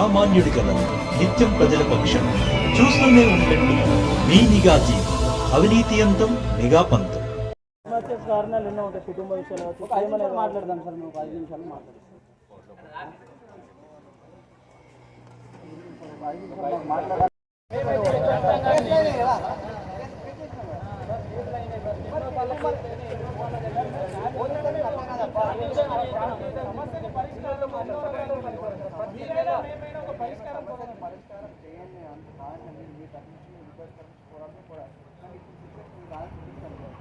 సామాన్యుడి కలను నిత్యం ప్రజల పక్షం చూస్తూనే ఉండండి. మీ నిఘా జీవి అవినీతి అంతం నిఘా పంతం. కారణాలు ఎన్నో ఉంటాయి కుటుంబ విషయాలు. కావచ్చు, ఒక ఐదు నిమిషాలు మాట్లాడదాం. సార్ ఒక ఐదు నిమిషాలు మాట్లాడాలి ఇప్పుడు కాదు మనం మాట్లాడుతున్నాం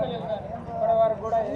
మళ్ళీ మాకు